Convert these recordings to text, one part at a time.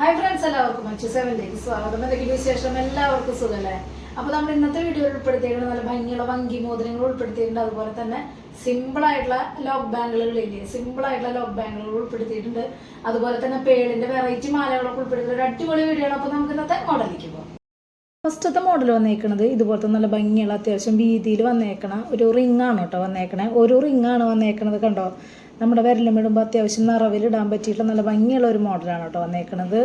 Hi friends എല്ലാവർക്കും മച്ചു സെവനിലേക്ക് സ്വാഗതം. എന്തെങ്കിലും വിശേഷം? എല്ലാവർക്കും സുഖമല്ലേ അപ്പോൾ നമ്മൾ ഇന്നത്തെ വീഡിയോയിൽ ഉൾപ്പെടുത്തിയിരിക്കുന്നത് നല്ല ഭംഗിയുള്ള വങ്കി മോതിരങ്ങൾ ഉൾപ്പെടുത്തിയിട്ടുണ്ട്. അതുപോലെ തന്നെ സിമ്പിൾ ആയിട്ടുള്ള ലോക്ക് ബാങ്കുകളില്ലേ സിമ്പിൾ ആയിട്ടുള്ള ലോക്ക് ബാങ്കുകൾ ഉൾപ്പെടുത്തിയിട്ടുണ്ട്. അതുപോലെ തന്നെ പേളിന്റെ വെറൈറ്റി മാലകളൊക്കെ ഉൾപ്പെടുത്തിയിട്ട് അടിപൊളി വീഡിയോ അപ്പൊ നമുക്ക് ഇന്നത്തെ മോഡലിലേക്ക് പോകാം ഫസ്റ്റത്തെ മോഡൽ വന്നേക്കണത് ഇതുപോലത്തെ നല്ല ഭംഗിയുള്ള അത്യാവശ്യം വീതിയിൽ വന്നേക്കണ ഒരു റിംഗ് ആണ് കേട്ടോ വന്നേക്കണേ. ഒരു റിംഗ് ആണ് വന്നേക്കണത് കണ്ടോ? നമ്മുടെ വിരലും ഇടുമ്പോൾ അത്യാവശ്യം നിറവിലിടാൻ പറ്റിയിട്ടുള്ള നല്ല ഭംഗിയുള്ള ഒരു മോഡലാണ് കേട്ടോ വന്നേക്കണത്.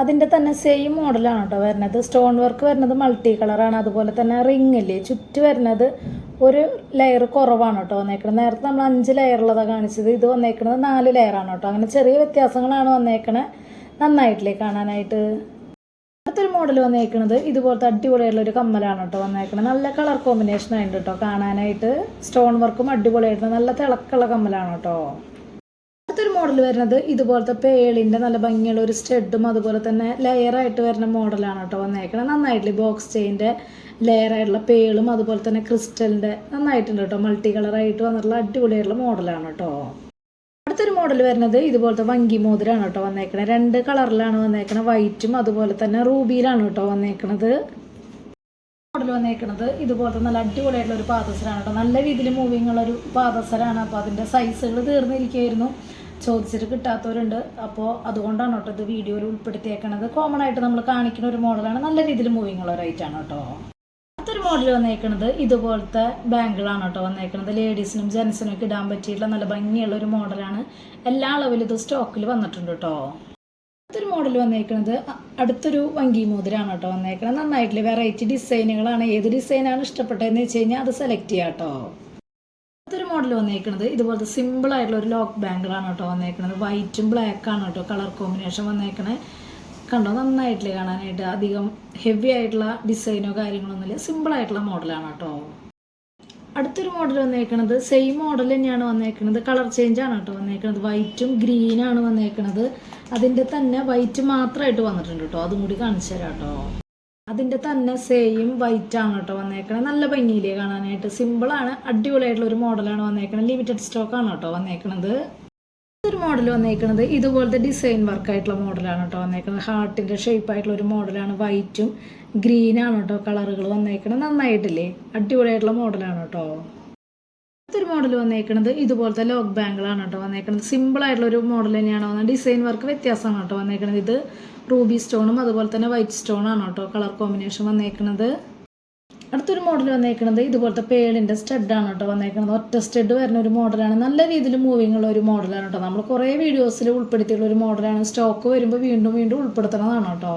അതിന്റെ തന്നെ സെയിം മോഡലാണ് കേട്ടോ വരുന്നത്. സ്റ്റോൺ വർക്ക് വരുന്നത് മൾട്ടി കളറാണ് അതുപോലെ തന്നെ റിംഗ് ഇല്ലേ? ചുറ്റ് വരുന്നത് ഒരു ലെയർ കുറവാണ് കേട്ടോ വന്നേക്കണത്. നേരത്തെ നമ്മൾ അഞ്ച് ലെയറുള്ളതാണ് കാണിച്ചത്. ഇത് വന്നേക്കണത് നാല് ലെയറാണ് കേട്ടോ. അങ്ങനെ ചെറിയ വ്യത്യാസങ്ങളാണ് വന്നേക്കണേ നന്നായിട്ടില്ലേ കാണാനായിട്ട്? അടുത്തൊരു മോഡൽ വന്നേക്കുന്നത് ഇതുപോലത്തെ അടിപൊളിയായിട്ടുള്ള ഒരു കമ്മലാണ് കേട്ടോ വന്നേക്കുന്നത് നല്ല കളർ കോമ്പിനേഷൻ ആയിട്ട് കേട്ടോ. കാണാനായിട്ട് സ്റ്റോൺ വർക്കും അടിപൊളിയായിട്ട് നല്ല തിളക്കുള്ള കമ്മലാണ് കേട്ടോ. അടുത്തൊരു മോഡൽ വരുന്നത് ഇതുപോലത്തെ പേളിന്റെ നല്ല ഭംഗിയുള്ള ഒരു സ്റ്റെഡും അതുപോലെ തന്നെ ലെയറായിട്ട് വരുന്ന മോഡലാണ് കേട്ടോ വന്നേക്കുന്നത് നന്നായിട്ട് ബോക്സ് ചെയിന്റെ ലെയറായിട്ടുള്ള പേളും അതുപോലെ തന്നെ ക്രിസ്റ്റലിന്റെ നന്നായിട്ടുണ്ട് കേട്ടോ. മൾട്ടി കളറായിട്ട് വന്നിട്ടുള്ള അടിപൊളിയായിട്ടുള്ള മോഡലാണ് കേട്ടോ. മോഡൽ വരുന്നത് ഇതുപോലത്തെ വങ്കി മോതിരാണ് കേട്ടോ വന്നേക്കണത് രണ്ട് കളറിലാണ് വന്നേക്കണത് വൈറ്റും അതുപോലെ തന്നെ റൂബിയിലാണ് കേട്ടോ വന്നേക്കണത്. മോഡൽ വന്നേക്കണത് ഇതുപോലത്തെ നല്ല അടിപൊളിയായിട്ടുള്ള ഒരു പാദസരാണ് കേട്ടോ. നല്ല രീതിയിൽ മൂവിങ് ഉള്ള ഒരു പാദസരാണ്. അപ്പോൾ അതിന്റെ സൈസുകൾ തീർന്നിരിക്കുകയായിരുന്നു. ചോദിച്ചിട്ട് കിട്ടാത്തവരുണ്ട്. അപ്പോൾ അതുകൊണ്ടാണ് കേട്ടോ ഇത് വീഡിയോയിൽ ഉൾപ്പെടുത്തിയേക്കണത്. കോമൺ ആയിട്ട് നമ്മൾ കാണിക്കുന്ന ഒരു മോഡലാണ് നല്ല രീതിയിൽ മൂവിങ് ഉള്ള ഒരു ഐറ്റാണ് കേട്ടോ. അടുത്തൊരു മോഡൽ വന്നേക്കണത് ഇതുപോലത്തെ ബാങ്കിളാണ് കേട്ടോ വന്നേക്കണത്. ലേഡീസിനും ജെൻസിനും ഒക്കെ ഇടാൻ പറ്റിയിട്ടുള്ള നല്ല ഭംഗിയുള്ള ഒരു മോഡലാണ് എല്ലാ അളവിലും ഇത് സ്റ്റോക്കിൽ വന്നിട്ടുണ്ട് കേട്ടോ. അടുത്തൊരു മോഡൽ വന്നേക്കണത് അടുത്തൊരു വങ്കി മോതിരാണ് കേട്ടോ വന്നേക്കണത്. നന്നായിട്ട് വെറൈറ്റി ഡിസൈനുകളാണ് ഏത് ഡിസൈനാണ് ഇഷ്ടപ്പെട്ടതെന്ന് വെച്ച് കഴിഞ്ഞാൽ അത് സെലക്ട് ചെയ്യാം കേട്ടോ. അടുത്തൊരു മോഡൽ വന്നേക്കണത് ഇതുപോലത്തെ സിമ്പിൾ ആയിട്ടുള്ള ഒരു ലോക്ക് ബാങ്കിളാണ് കേട്ടോ വന്നേക്കണത്. വൈറ്റും ബ്ലാക്കാണ് കേട്ടോ കളർ കോമ്പിനേഷൻ വന്നേക്കണേ കണ്ടോ? നന്നായിട്ടില്ലേ കാണാനായിട്ട്. അധികം ഹെവി ആയിട്ടുള്ള ഡിസൈനോ കാര്യങ്ങളൊന്നുമില്ല സിമ്പിൾ ആയിട്ടുള്ള മോഡലാണ് കേട്ടോ. അടുത്തൊരു മോഡൽ വന്നേക്കണത് സെയിം മോഡൽ തന്നെയാണ് വന്നേക്കണത്. കളർ ചേഞ്ച് ആണ് കേട്ടോ വന്നേക്കണത്. വൈറ്റും ഗ്രീനാണ് വന്നേക്കണത്. അതിന്റെ തന്നെ വൈറ്റ് മാത്രമായിട്ട് വന്നിട്ടുണ്ട് കേട്ടോ. അതും കൂടി കാണിച്ചു തരാം കേട്ടോ. അതിന്റെ തന്നെ സെയിം വൈറ്റ് ആണ് കേട്ടോ വന്നേക്കണത്. നല്ല ഭംഗിയിലേ കാണാനായിട്ട്. സിമ്പിളാണ് അടിപൊളിയായിട്ടുള്ള ഒരു മോഡലാണ് വന്നേക്കണത്. ലിമിറ്റഡ് സ്റ്റോക്ക് ആണ് കേട്ടോ വന്നേക്കണത്. ഒരു മോഡൽ വന്നേക്കുന്നത് ഇതുപോലത്തെ ഡിസൈൻ വർക്ക് ആയിട്ടുള്ള മോഡലാണ് കേട്ടോ വന്നേക്കുന്നത് ഹാർട്ടിന്റെ ഷേപ്പ് ആയിട്ടുള്ള ഒരു മോഡലാണ് വൈറ്റും ഗ്രീനാണ് കേട്ടോ കളറുകൾ വന്നേക്കുന്നത് നന്നായിട്ടില്ലേ? അടിപൊളിയായിട്ടുള്ള മോഡലാണ് കേട്ടോ അടുത്തൊരു മോഡൽ വന്നേക്കുന്നത് ഇതുപോലത്തെ ലോക്ക് ബാങ്കിളാണ് കേട്ടോ വന്നേക്കുന്നത് സിമ്പിൾ ആയിട്ടുള്ള ഒരു മോഡൽ തന്നെയാണ് വന്നത് ഡിസൈൻ വർക്ക് വ്യത്യാസമാണ് കേട്ടോ വന്നേക്കുന്നത് ഇത് റൂബി സ്റ്റോണും അതുപോലെ തന്നെ വൈറ്റ് സ്റ്റോണാണ് കേട്ടോ കളർ കോമ്പിനേഷൻ വന്നേക്കുന്നത് അടുത്തൊരു മോഡൽ വന്നേക്കുന്നത് ഇതുപോലത്തെ പേളിന്റെ സ്റ്റഡാണ് കേട്ടോ വന്നേക്കുന്നത് ഒറ്റ സ്റ്റഡ് വരുന്ന ഒരു മോഡലാണ് നല്ല രീതിയിൽ മൂവിങ് ഉള്ള ഒരു മോഡലാണ് കേട്ടോ നമ്മൾ കുറേ വീഡിയോസിൽ ഉൾപ്പെടുത്തിയുള്ള ഒരു മോഡലാണ് സ്റ്റോക്ക് വരുമ്പോൾ വീണ്ടും വീണ്ടും ഉൾപ്പെടുത്തുന്നതാണ് കേട്ടോ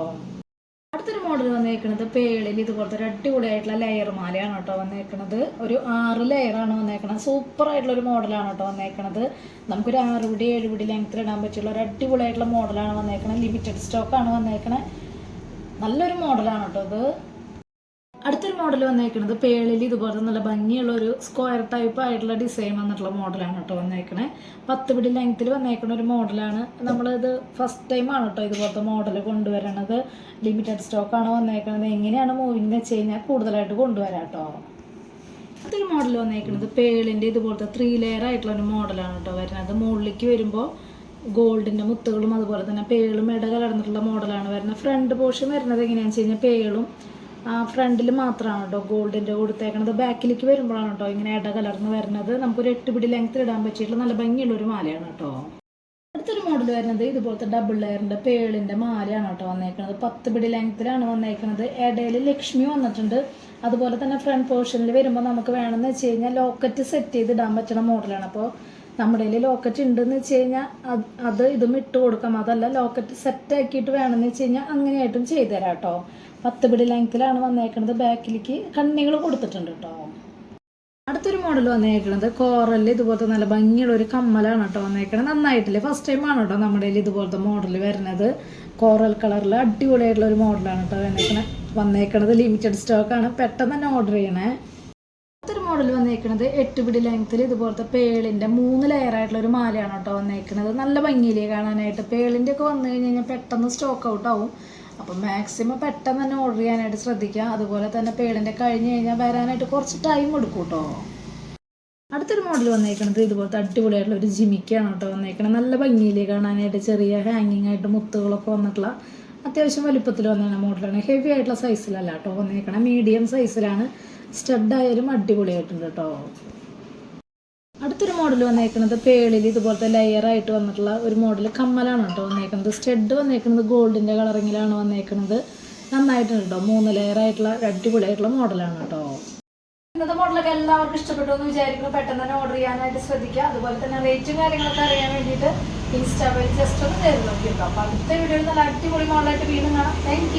അടുത്തൊരു മോഡൽ വന്നേക്കുന്നത് പേളിൽ ഇതുപോലത്തെ ഒരു അടിപൊളിയായിട്ടുള്ള ലെയർ മാലയാണ് കേട്ടോ വന്നേക്കുന്നത് ഒരു ആറ് ലെയറാണ് വന്നേക്കുന്നത് സൂപ്പർ ആയിട്ടുള്ള ഒരു മോഡലാണ് കേട്ടോ വന്നേക്കുന്നത് നമുക്കൊരു ആറ് പിടി ഏഴ് പിടി ലെങ്ത്തിൽ ഇടാൻ പറ്റിയുള്ള ഒരു അടിപൊളിയായിട്ടുള്ള മോഡലാണ് വന്നേക്കുന്നത് ലിമിറ്റഡ് സ്റ്റോക്കാണ് വന്നേക്കുന്നത് നല്ലൊരു മോഡലാണ് കേട്ടോ ഇത്. മോഡൽ വന്നേക്കുന്നത് പേളിൽ ഇതുപോലെ നല്ല ഭംഗിയുള്ള ഒരു സ്ക്വയർ ടൈപ്പ് ആയിട്ടുള്ള ഡിസൈൻ വന്നിട്ടുള്ള മോഡലാണ് കേട്ടോ വന്നേക്കണേ. പത്ത് പിടി ലെങ്ത്തിൽ വന്നേക്കുന്ന ഒരു മോഡലാണ് നമ്മളിത് ഫസ്റ്റ് ടൈമാണ് കേട്ടോ ഇതുപോലത്തെ മോഡൽ കൊണ്ടുവരണത്. ലിമിറ്റഡ് സ്റ്റോക്കാണ് വന്നേക്കുന്നത് എങ്ങനെയാണ് മൂവിങ് വെച്ച് കഴിഞ്ഞാൽ കൂടുതലായിട്ട് കൊണ്ടുവരാം കേട്ടോ. അടുത്തൊരു മോഡൽ വന്നേക്കുന്നത് പേളിന്റെ ഇതുപോലത്തെ ത്രീ ലെയർ ആയിട്ടുള്ള ഒരു മോഡലാണ് കേട്ടോ വരുന്നത്. മുകളിലേക്ക് വരുമ്പോൾ ഗോൾഡിന്റെ മുത്തുകളും അതുപോലെ തന്നെ പേളും ഇട കലർന്നിട്ടുള്ള മോഡലാണ് വരുന്നത്. ഫ്രണ്ട് പോർഷൻ വരുന്നത് എങ്ങനെയാണെന്ന് വെച്ച് കഴിഞ്ഞാൽ പേളും ഫ്രണ്ടിൽ മാത്രമാണ് കേട്ടോ ഗോൾഡിന്റെ കൊടുത്തേക്കണത്. ബാക്കിലേക്ക് വരുമ്പോഴാണ് കേട്ടോ ഇങ്ങനെ ഇട കലർന്ന് വരുന്നത് നമുക്കൊരു എട്ട് പിടി ലെങ്ത്തിൽ ഇടാൻ പറ്റിയിട്ടുള്ള നല്ല ഭംഗിയുള്ള ഒരു മാലയാണ് കേട്ടോ അടുത്തൊരു മോഡൽ വരുന്നത് ഇതുപോലത്തെ ഡബിൾ ലെയറിന്റെ പേളിന്റെ മാലയാണ് കേട്ടോ വന്നേക്കുന്നത് പത്ത് പിടി ലെങ്ത്തിലാണ് വന്നേക്കുന്നത് ഇടയിൽ ലക്ഷ്മി വന്നിട്ടുണ്ട്. അതുപോലെ തന്നെ ഫ്രണ്ട് പോർഷനിൽ വരുമ്പോൾ നമുക്ക് വേണമെന്ന് വെച്ച് കഴിഞ്ഞാൽ ലോക്കറ്റ് സെറ്റ് ചെയ്ത് ഇടാൻ പറ്റുന്ന മോഡലാണ് അപ്പോൾ നമ്മുടെ കയ്യിൽ ലോക്കറ്റ് ഉണ്ടെന്ന് വെച്ച് കഴിഞ്ഞാൽ അത് അത് ഇതും ഇട്ട് കൊടുക്കാം. അതല്ല ലോക്കറ്റ് സെറ്റ് ആക്കിയിട്ട് വേണമെന്ന് വെച്ച് കഴിഞ്ഞാൽ അങ്ങനെയായിട്ടും ചെയ്തു തരാം കേട്ടോ പത്ത് പിടി ലെങ്ത്തിലാണ് വന്നേക്കുന്നത് ബാക്കിലേക്ക് കണ്ണികൾ കൊടുത്തിട്ടുണ്ട് കേട്ടോ. അടുത്തൊരു മോഡൽ വന്നേക്കുന്നത് കോറൽ ഇതുപോലത്തെ നല്ല ഭംഗിയുള്ള ഒരു കമ്മലാണ് കേട്ടോ വന്നേക്കണത്. നന്നായിട്ടില്ലേ? ഫസ്റ്റ് ടൈം ആണ് കേട്ടോ നമ്മുടെ ഇതുപോലത്തെ മോഡൽ വരുന്നത്. കോറൽ കളറിൽ അടിപൊളിയായിട്ടുള്ള ഒരു മോഡലാണ് കേട്ടോ വന്നേക്കണേ വന്നേക്കണത്. ലിമിറ്റഡ് സ്റ്റോക്കാണ് പെട്ടെന്ന് തന്നെ ഓർഡർ ചെയ്യണേ. അടുത്തൊരു മോഡൽ വന്നേക്കണത് എട്ട് പിടി ലെങ്ത്തിൽ ഇതുപോലത്തെ പേളിന്റെ മൂന്ന് ലെയർ ആയിട്ടുള്ള ഒരു മാലയാണ് കേട്ടോ വന്നേക്കണത്. നല്ല ഭംഗിയിലേ കാണാനായിട്ട്? പേളിന്റെ ഒക്കെ വന്നു കഴിഞ്ഞ് കഴിഞ്ഞാൽ പെട്ടെന്ന് സ്റ്റോക്ക് ഔട്ട് ആവും. അപ്പം മാക്സിമം പെട്ടെന്ന് തന്നെ ഓർഡർ ചെയ്യാനായിട്ട് ശ്രദ്ധിക്കുക. അതുപോലെ തന്നെ പേടിന്റെ കഴിഞ്ഞ് കഴിഞ്ഞാൽ വരാനായിട്ട് കുറച്ച് ടൈം എടുക്കും കേട്ടോ അടുത്തൊരു മോഡൽ വന്നേക്കണത് ഇതുപോലത്തെ അടിപൊളിയായിട്ടുള്ള ഒരു ജിമിക്കാണ് കേട്ടോ വന്നേക്കണത്. നല്ല ഭംഗിയിൽ കാണാനായിട്ട് ചെറിയ ഹാങ്ങിങ് ആയിട്ട് മുത്തുകളൊക്കെ വന്നിട്ടുള്ള അത്യാവശ്യം വലുപ്പത്തിൽ വന്ന മോഡലാണ് ഹെവി ആയിട്ടുള്ള സൈസിലല്ല കേട്ടോ വന്നേക്കണം മീഡിയം സൈസിലാണ് സ്റ്റഡ് ആയാലും അടിപൊളിയായിട്ടുണ്ട് കേട്ടോ. അടുത്തൊരു മോഡൽ വന്നേക്കുന്നത് പേളിൽ ഇതുപോലത്തെ ലെയർ ആയിട്ട് വന്നിട്ടുള്ള ഒരു മോഡൽ കമ്മലാണ് കേട്ടോ വന്നേക്കുന്നത് സ്റ്റെഡ് വന്നേക്കുന്നത് ഗോൾഡിന്റെ കളറിങ്ങിലാണ് വന്നേക്കുന്നത് നന്നായിട്ടുണ്ട് കേട്ടോ. മൂന്ന് ലെയർ ആയിട്ടുള്ള അടിപൊളി അടിപൊളിയായിട്ടുള്ള മോഡലാണ് കേട്ടോ. ഇന്നത്തെ മോഡലൊക്കെ എല്ലാവർക്കും ഇഷ്ടപ്പെട്ടു എന്ന് വിചാരിക്കുന്നു. പെട്ടെന്ന് തന്നെ ഓർഡർ ചെയ്യാനായിട്ട് ശ്രദ്ധിക്കുക. അതുപോലെ തന്നെ റേറ്റും കാര്യങ്ങളൊക്കെ അറിയാൻ വേണ്ടിയിട്ട് ഇൻസ്റ്റാ ജസ്റ്റ് ഒന്ന് നോക്കി കേട്ടോ അപ്പോൾ അടുത്ത വീഡിയോയിൽ നല്ല അടിപൊളി മോഡലായിട്ട് വീണ്ടും കാണാം. താങ്ക്